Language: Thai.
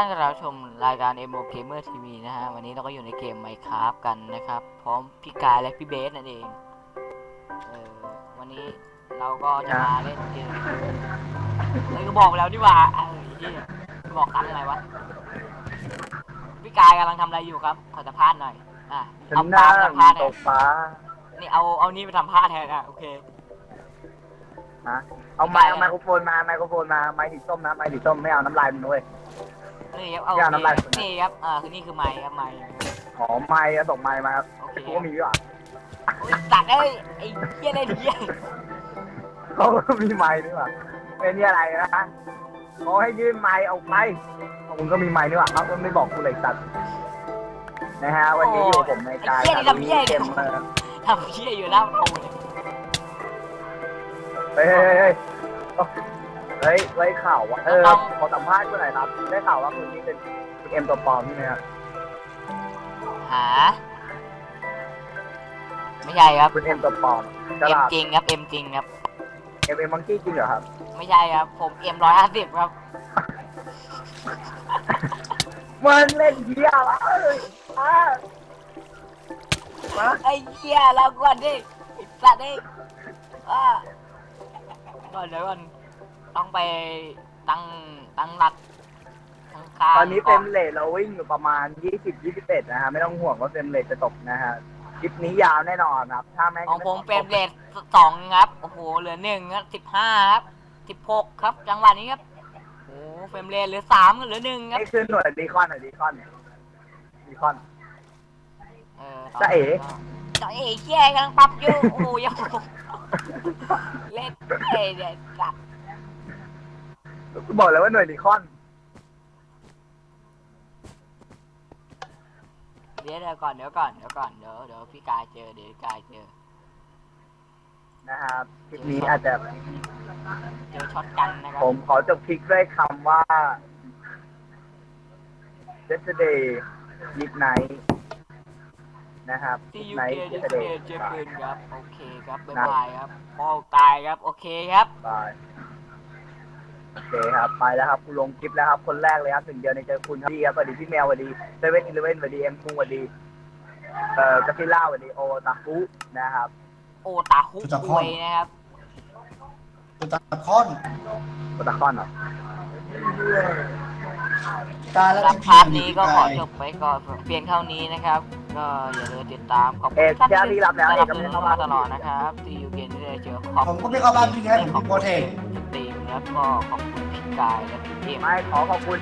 ท่านกำลังรับชมรายการ Emo Gamer TV นะฮะ วันนี้เราก็อยู่ในเกม Minecraft กันนะครับ พร้อมพี่กายและพี่เบสนั่นเอง เออวันนี้เราก็จะมาเล่นเกมเฮ้ยก็บอกไปแล้วนี่หว่าเออเหี้ยบอกกันอะไรวะ พี่กายกำลังทำอะไรอยู่ครับ ขอสัมภาษณ์หน่อย อะฉัเอานปานั่ล์มงสัมภาษณ์ตเนี่ยกฟ้านี่เอาเอานี่ไปทำภาษณ์แทนอะโอเค ฮะเอาไม้เอาไมโครโฟนมาไมโครโฟนมาไม้สีส้มนะไม้สีส้มไม่เอาน้ำลายมันด้วย นี่ครับเอาอย่าน้ำลายโอเคนี่ครับอ่าคือนี่คือไม้ครับไม้อ๋อไม้อะส่งไม้มาครับโอเคกูก็มีด้วยอะโอ้ยตัดเอ้ยไอ้เหี้ยได้ดียเขาก็มีไม้ด้วยว่ะเป็นนี่อะไรนะเขาให้ยื่นไม้เอาไปมึงก็มีไม้ด้วยว่ะเขาก็ไม่บอกกูเลยสัตว์นะฮะวันนี้อยู่กับผมในการไอ้เหี้ยนี่ทำเหี้ยเกเนี่ยมเมอร์ ทำเชี่ยอยู่หน้าประตูเนี่ยเฮ้ยเฮ้ยเฮ้ยเฮ้ย เฮ้ยข่าวว่าเออขอสัมภาษณ์กูหน่อยครับ ได้ข่าวว่าคุณนี่เป็นคุณเอ็มตัวปลอมใช่ไหมครับหา ไม่ใช่ครับคุณเอ็มตัวปลอมกระเอ็มดาษจริงครับเอ็มจริงครับ เอ็มเอ็มมังกี้จริงเหรอครับไม่ใช่ครับ ผมเอ็มร้อยห้าสิบครับ มันเล่นเที่ยวอะเอ้ยอะมาไอ้เหี้ยเราก่อนดิไอ้สัตว์ดิอ่าก่อนเดี๋ยวก่อน ต้องไปตั้งตั้งหลักตั้งค่าตอนนี้ก่เฟรมเรทเราวิ่งอยู่ประมาณ 20 21 นะฮะ ไม่ต้องห่วงว่าเฟรมเรทจะตกนะฮะ คลิปนี้ยาวแน่นอนครับ ถ้าแม่งของผมเป็นเรทสองครับ โอ้โห เหลือหนึ่งครับสิบห้าครับสิบหกครับ จังหวะนี้ครับ โอ้โหเฟรมเรทเหลือสามเหลือหนึ่งครับ นี่คือหน่วยดีคอนหน่อยดีคอนดีคอน เออจ๊ะเอ๋จ๊ะเอ๋เชี่ยกำลังปรับอยู่ โอ้โหยังเล่นเอ้ยเดี๋ยวสั ตว์บอกเลยว่าหน่วยดีคอนเดี๋ยวเดี๋ยวก่อนเดี๋ยวก่อนเดี๋ยวก่อนเดี๋ยวเดี๋ยวพี่กายเจอเดี๋ยวพี่กายเจอนะครับคลิปนี้อาจจะเจอช็อตกันนะครับผมขอจบคลิปด้วยคำว่า yesterday midnight นะครับ ที่ยู midnight เกจะเจ yesterday อเจอปืนครับ โอเคครับ บ๊ายบายครับพ่อตายครับ โอเคครับบาย โอเคครับไปแล้วครับคุณลงคลิปแล้วครับคนแรกเลยครับหนึ่งเดียวในเจอคุณครับพี่ครับสวัสดีพี่แมวสวัสดีเซเว่นอีเลเว่นสวัสดีเอ็มคุงสวัสดีเอ่อกาซิล่าสวัสดีโอตาคุนะครับ โอตาฮุกวยนะครับตัวตาคอนโอตาคอนเหรอตาและสำหรับที่พาร์ทนี้ก็ขอพี่จบไปก่อนเพียงเท่านี้นะครับ ก็อย่าลืมติดตามขอบคุเอณกท่านแก้วที่รับแล้วสำหเอรักบก็ดูไม่เข้ามาบ้านตลอดนะครับที่ยูเกนที่ได้เจอขอบผมคุก็ณไม่เข้าบ้านพี่แค่ผมมีโปรเทคสตรีม แล้วก็ขอบคุณพี่กายและพี่เอ็มไม่ขอขอบคุณ